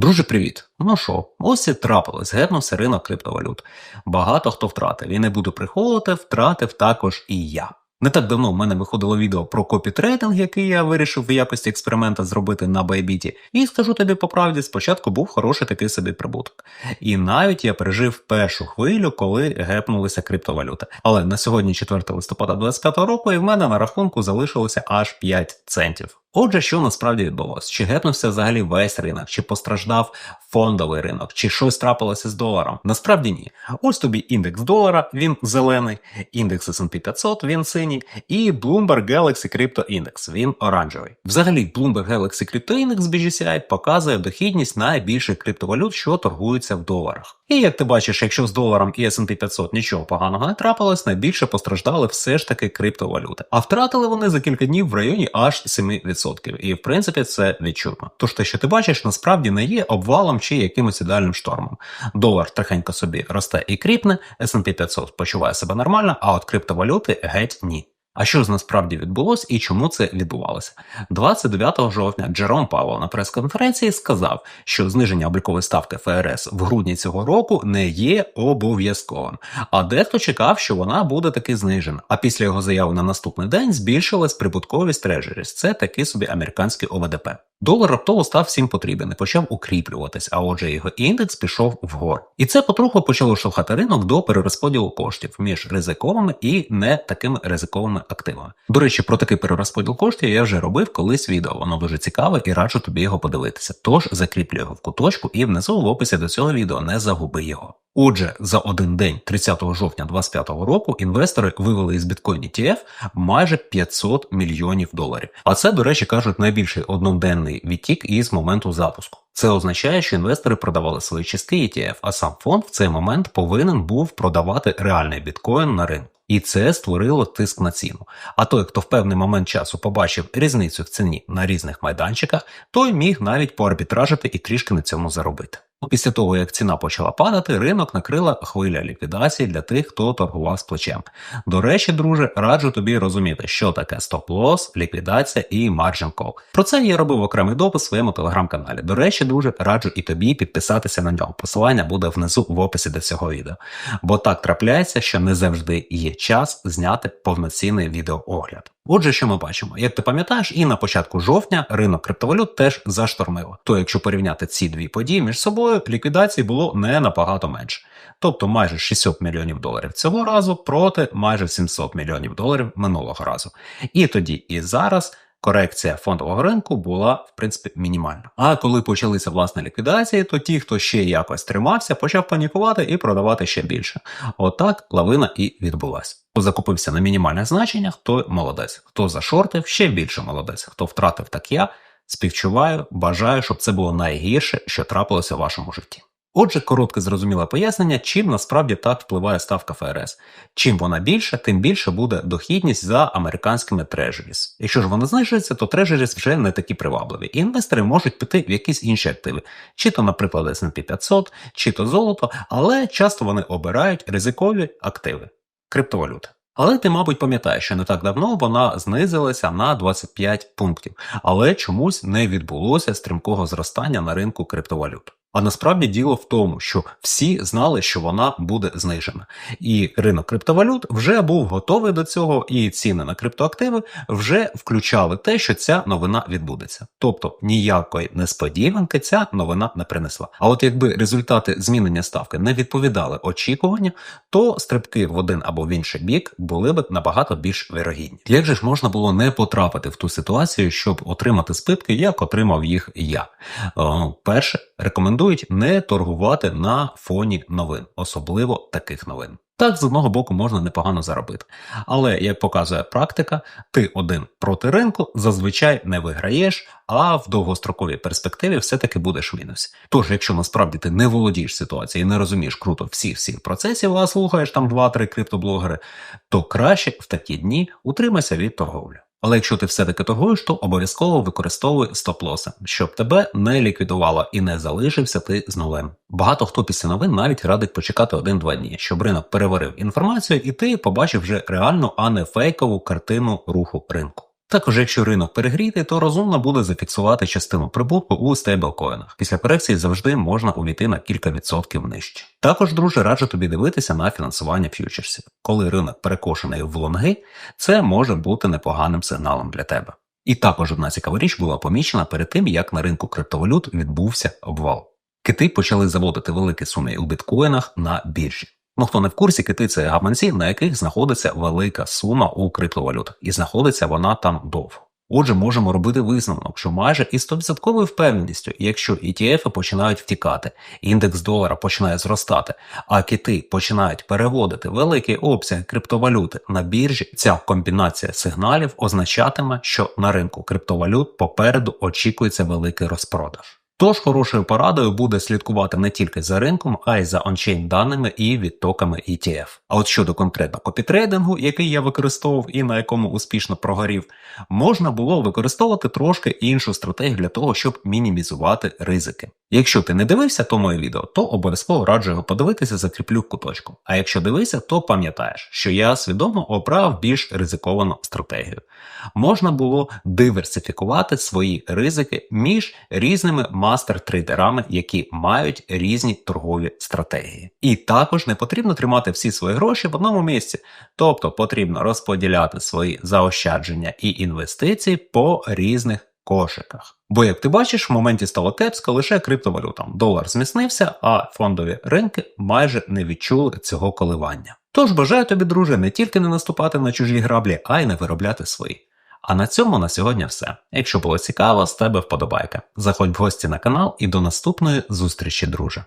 Друже, привіт! Ну що, ось і трапилось, гепнувся ринок криптовалют. Багато хто втратив, і не буду приховувати, втратив також і я. Не так давно в мене виходило відео про копітрейдинг, який я вирішив в якості експеримента зробити на Байбіті. І скажу тобі по правді, спочатку був хороший такий собі прибуток. І навіть я пережив першу хвилю, коли гепнулися криптовалюти. Але на сьогодні, 4 листопада 2025 року, і в мене на рахунку залишилося аж 5 центів. Отже, що насправді відбулося? Чи гепнувся взагалі весь ринок, чи постраждав фондовий ринок, чи щось трапилося з доларом? Насправді ні. Ось тобі індекс долара, він зелений, індекс S&P 500, він синій, і Bloomberg Galaxy Crypto Index, він оранжевий. Взагалі, Bloomberg Galaxy Crypto Index BGCI показує дохідність найбільших криптовалют, що торгуються в доларах. І як ти бачиш, якщо з доларом і S&P 500 нічого поганого не трапилось, найбільше постраждали все ж таки криптовалюти. А втратили вони за кілька днів в районі аж 7%. І в принципі це відчутно. Тож те, що ти бачиш, насправді не є обвалом чи якимось ідеальним штормом. Долар трохенько собі росте і кріпне, S&P 500 почуває себе нормально, а от криптовалюти геть ні. А що ж насправді відбулося і чому це відбувалося? 29 жовтня Джером Павел на прес-конференції сказав, що зниження облікової ставки ФРС в грудні цього року не є обов'язковим. А дехто чекав, що вона буде таки знижена. А після його заяви на наступний день збільшилась прибутковість трежеріс. Це такий собі американський ОВДП. Долар раптово став всім потрібен і почав укріплюватись, а отже, його індекс пішов вгору. І це потроху почало штовхати ринок до перерозподілу коштів між ризиковими і не такими ризиковими активами. До речі, про такий перерозподіл коштів я вже робив колись відео. Воно дуже цікаве і раджу тобі його подивитися. Тож закріплю його в куточку і внизу в описі до цього відео не загуби його. Отже, за один день, 30 жовтня 2025 року, інвестори вивели із біткоін ETF майже 500 мільйонів доларів. А це, до речі, кажуть, найбільший одноденний відтік із моменту запуску. Це означає, що інвестори продавали свої частки ETF, а сам фонд в цей момент повинен був продавати реальний біткоін на ринку. І це створило тиск на ціну. А той, хто в певний момент часу побачив різницю в ціні на різних майданчиках, той міг навіть поарбітражити і трішки на цьому заробити. Після того, як ціна почала падати, ринок накрила хвиля ліквідації для тих, хто торгував з плечем. До речі, друже, раджу тобі розуміти, що таке стоп-лосс, ліквідація і margin call. Про це я робив окремий допис в своєму телеграм-каналі. До речі, друже, раджу і тобі підписатися на нього. Посилання буде внизу в описі до цього відео. Бо так трапляється, що не завжди є час зняти повноцінний відеоогляд. Отже, що ми бачимо? Як ти пам'ятаєш, і на початку жовтня ринок криптовалют теж заштормило. То, якщо порівняти ці дві події між собою, ліквідації було не набагато менше. Тобто майже 600 мільйонів доларів цього разу проти майже 700 мільйонів доларів минулого разу. І тоді, і зараз. Корекція фондового ринку була в принципі мінімальна. А коли почалися власне ліквідації, то ті, хто ще якось тримався, почав панікувати і продавати ще більше. Отак лавина і відбулася. Хто закупився на мінімальних значеннях, той молодець. Хто зашортив, ще більше молодець. Хто втратив, так я співчуваю, бажаю, щоб це було найгірше, що трапилося в вашому житті. Отже, коротке зрозуміле пояснення, чим насправді так впливає ставка ФРС. Чим вона більша, тим більше буде дохідність за американськими трежеріс. Якщо ж вона знижується, то трежеріс вже не такі привабливі. І інвестори можуть піти в якісь інші активи, чи то, наприклад, S&P 500, чи то золото, але часто вони обирають ризикові активи криптовалюти. Але ти, мабуть, пам'ятаєш, що не так давно вона знизилася на 25 пунктів, але чомусь не відбулося стрімкого зростання на ринку криптовалют. А насправді діло в тому, що всі знали, що вона буде знижена, і ринок криптовалют вже був готовий до цього, і ціни на криптоактиви вже включали те, що ця новина відбудеться. Тобто ніякої несподіванки ця новина не принесла. А от якби результати змінення ставки не відповідали очікуванню, то стрибки в один або в інший бік були б набагато більш вирогідні. Як же ж можна було не потрапити в ту ситуацію, щоб отримати спитки, як отримав їх я? О, перше рекомендую рекомендують не торгувати на фоні новин, особливо таких новин. Так, з одного боку можна непогано заробити. Але, як показує практика, ти один проти ринку зазвичай не виграєш, а в довгостроковій перспективі все-таки будеш в мінусі. Тож, якщо насправді ти не володієш ситуацією і не розумієш круто всіх всіх процесів, а слухаєш там 2-3 криптоблогери, то краще в такі дні утримайся від торговлі. Але якщо ти все-таки торгуєш, то обов'язково використовуй стоп-лоси, щоб тебе не ліквідувало і не залишився ти з нулем. Багато хто після новин навіть радить почекати один-два дні, щоб ринок переварив інформацію, і ти побачив вже реальну, а не фейкову картину руху ринку. Також, якщо ринок перегрітий, то розумно буде зафіксувати частину прибутку у стейблкоїнах. Після корекції завжди можна увійти на кілька відсотків нижче. Також, друже, раджу тобі дивитися на фінансування ф'ючерсів. Коли ринок перекошений в лонги, це може бути непоганим сигналом для тебе. І також одна цікава річ була помічена перед тим, як на ринку криптовалют відбувся обвал. Кити почали заводити великі суми у біткоїнах на біржі. Ну хто не в курсі, кити це гаманці, на яких знаходиться велика сума у криптовалютах, і знаходиться вона там довго. Отже, можемо робити висновок, що майже із 100% впевненістю, якщо ETF починають втікати, індекс долара починає зростати, а кити починають переводити великі обсяги криптовалюти на біржі, ця комбінація сигналів означатиме, що на ринку криптовалют попереду очікується великий розпродаж. Тож хорошою порадою буде слідкувати не тільки за ринком, а й за ончейн даними і відтоками ETF. А от щодо конкретно копітрейдингу, який я використовував і на якому успішно прогорів, можна було використовувати трошки іншу стратегію для того, щоб мінімізувати ризики. Якщо ти не дивився то моє відео, то обов'язково раджу його подивитися, закріплю куточку. А якщо дивився, то пам'ятаєш, що я свідомо обрав більш ризиковану стратегію. Можна було диверсифікувати свої ризики між різними мастер-трейдерами, які мають різні торгові стратегії. І також не потрібно тримати всі свої гроші в одному місці, тобто потрібно розподіляти свої заощадження і інвестиції по різних кошиках. Бо, як ти бачиш, в моменті стало кепсько лише криптовалютам. Долар зміцнився, а фондові ринки майже не відчули цього коливання. Тож бажаю тобі, друже, не тільки не наступати на чужі граблі, а й не виробляти свої. А на цьому на сьогодні все. Якщо було цікаво, з тебе вподобайка. Заходь в гості на канал і до наступної зустрічі, друже.